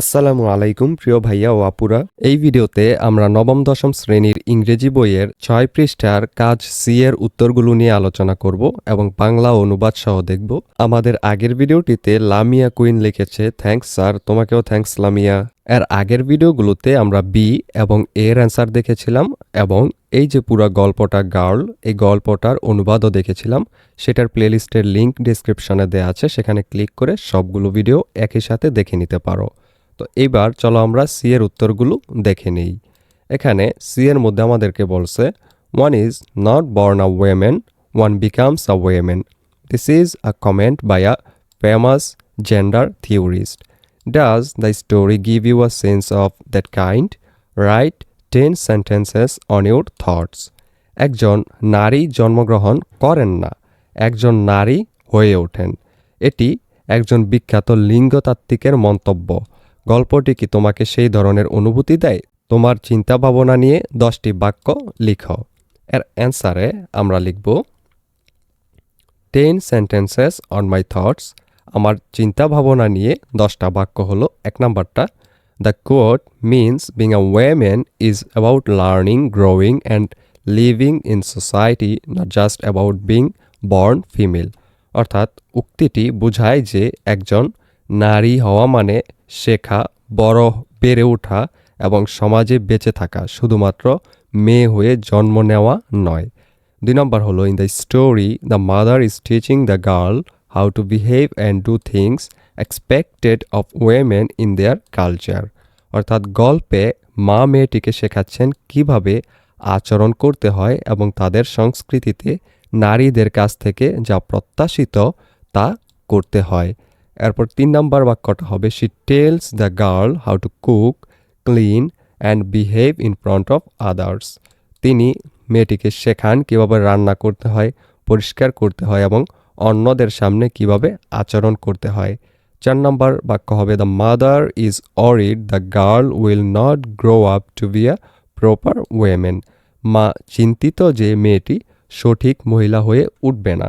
আসসালামু আলাইকুম, প্রিয় ভাইয়া ও আপুরা। এই ভিডিওতে আমরা নবম, দশম শ্রেণির ইংরেজি বইয়ের ছয় পৃষ্ঠার কাজ সি এর উত্তরগুলো নিয়ে আলোচনা করব এবং বাংলা অনুবাদ সহ দেখব। আমাদের আগের ভিডিওটিতে লামিয়া কুইন লিখেছে, থ্যাঙ্কস স্যার, তোমাকেও থ্যাঙ্কস লামিয়া। এর আগের ভিডিওগুলোতে আমরা বি এবং এর অ্যান্সার দেখেছিলাম এবং এই যে পুরো গল্পটা গার্ল, এই গল্পটার অনুবাদও দেখেছিলাম। সেটার প্লেলিস্টের লিংক ডিসক্রিপশনে দেওয়া আছে, সেখানে ক্লিক করে সবগুলো ভিডিও একই সাথে দেখে নিতে পারো। তো এইবার চলো আমরা সি এর উত্তরগুলো দেখে নিই। এখানে সি এর মধ্যে আমাদেরকে বলছে one is not born a woman one becomes a woman this is a comment by a famous gender theorist does the story give you a sense of that kind right ten sentences on your thoughts একজন নারী জন্মগ্রহণ করেন না, একজন নারী হয়ে ওঠেন। এটি একজন বিখ্যাত লিঙ্গতাত্ত্বিকের মন্তব্য। গল্পটি কি তোমাকে সেই ধরনের অনুভূতি দেয়? তোমার চিন্তা ভাবনা নিয়ে দশটি বাক্য লিখো। এর অ্যান্সারে আমরা লিখব, ten sentences on my thoughts. আমার চিন্তা ভাবনা নিয়ে দশটা বাক্য হলো। এক নাম্বারটা, the quote means being a woman is about learning, growing, and living in society, not just about being born female. অর্থাৎ উক্তিটি বোঝায় যে একজন নারী হওয়া মানে শেখা, বড় বেড়ে ওঠা এবং সমাজে বেঁচে থাকা, শুধুমাত্র মেয়ে হয়ে জন্ম নেওয়া নয়। দুই নম্বর হলো in the story the mother is teaching the girl how to behave and do things expected of women in their culture অর্থাৎ গল্পে মা মেয়েটিকে শেখাচ্ছেন কীভাবে আচরণ করতে হয় এবং তাদের সংস্কৃতিতে নারীদের কাছ থেকে যা প্রত্যাশিত তা করতে হয়। এরপর তিন নম্বর বাক্যটা হবে she tells the girl how to cook clean and behave in front of others তিনি মেয়েটিকে শেখান কীভাবে রান্না করতে হয়, পরিষ্কার করতে হয় এবং অন্যদের সামনে কীভাবে আচরণ করতে হয়। চার নম্বর বাক্য হবে the mother is worried the girl will not grow up to be a proper woman মা চিন্তিত যে মেয়েটি সঠিক মহিলা হয়ে উঠবে না।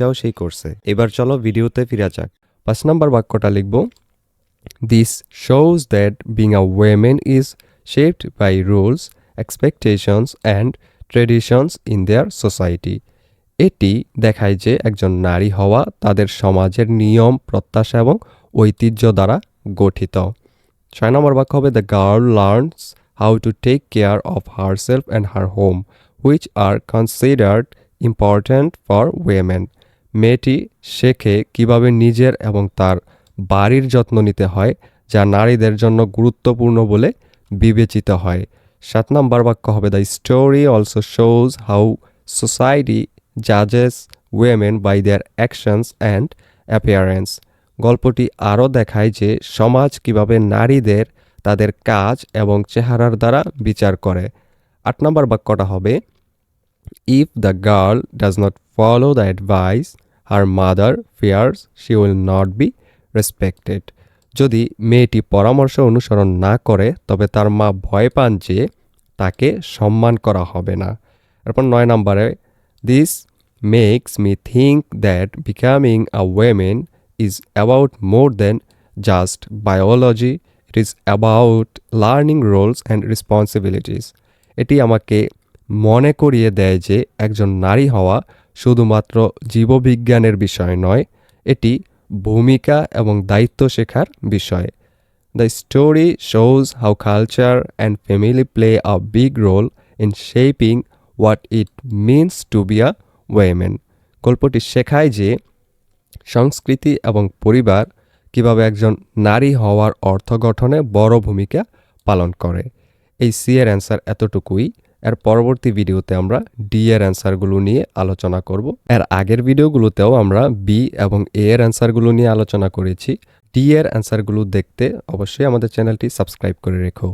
যাও সেই কোর্সে। এবার চলো ভিডিওতে ফিরে যাক। পাঁচ নাম্বার বাক্যটা লিখব। This shows that being a woman is shaped by rules expectations and traditions in their society এটি দেখায় যে একজন নারী হওয়া তাদের সমাজের নিয়ম, প্রত্যাশা এবং ঐতিহ্য দ্বারা গঠিত। ছয় নম্বর বাক্য হবে the girl learns how to take care of herself and her home which are considered important for women মেয়েটি শেখে কীভাবে নিজের এবং তার বাড়ির যত্ন নিতে হয়, যা নারীদের জন্য গুরুত্বপূর্ণ বলে বিবেচিত হয়। সাত নম্বর বাক্য হবে the story also shows how society জাজেস women by their actions and appearance গল্পটি আরও দেখায় যে সমাজ কীভাবে নারীদের তাদের কাজ এবং চেহারার দ্বারা বিচার করে। আট নম্বর বাক্যটা হবে if the girl does not follow the advice her mother fears she will not be respected যদি মেয়েটি পরামর্শ অনুসরণ না করে, তবে তার মা ভয় পান যে তাকে সম্মান করা হবে না। এরপর নয় নম্বরে this makes me think that becoming a woman is about more than just biology it is about learning roles and responsibilities এটি আমাকে মনে করিয়ে দেয় যে একজন নারী হওয়া শুধুমাত্র জীববিজ্ঞানের বিষয় নয়, এটি ভূমিকা এবং দায়িত্ব শেখার বিষয়। The story shows how culture and family play a big role in shaping what it means to be a woman গল্পটি শেখায় যে সংস্কৃতি এবং পরিবার কীভাবে একজন নারী হওয়ার অর্থ গঠনে বড় ভূমিকা পালন করে। এই সি এর অ্যান্সার এতটুকুই। এর পরবর্তী ভিডিওতে আমরা ডি এর অ্যান্সারগুলো নিয়ে আলোচনা করব। এর আগের ভিডিওগুলোতেও আমরা বি এবং এ এর অ্যান্সারগুলো নিয়ে আলোচনা করেছি। ডি এর অ্যান্সারগুলো দেখতে অবশ্যই আমাদের চ্যানেলটি সাবস্ক্রাইব করে রেখো।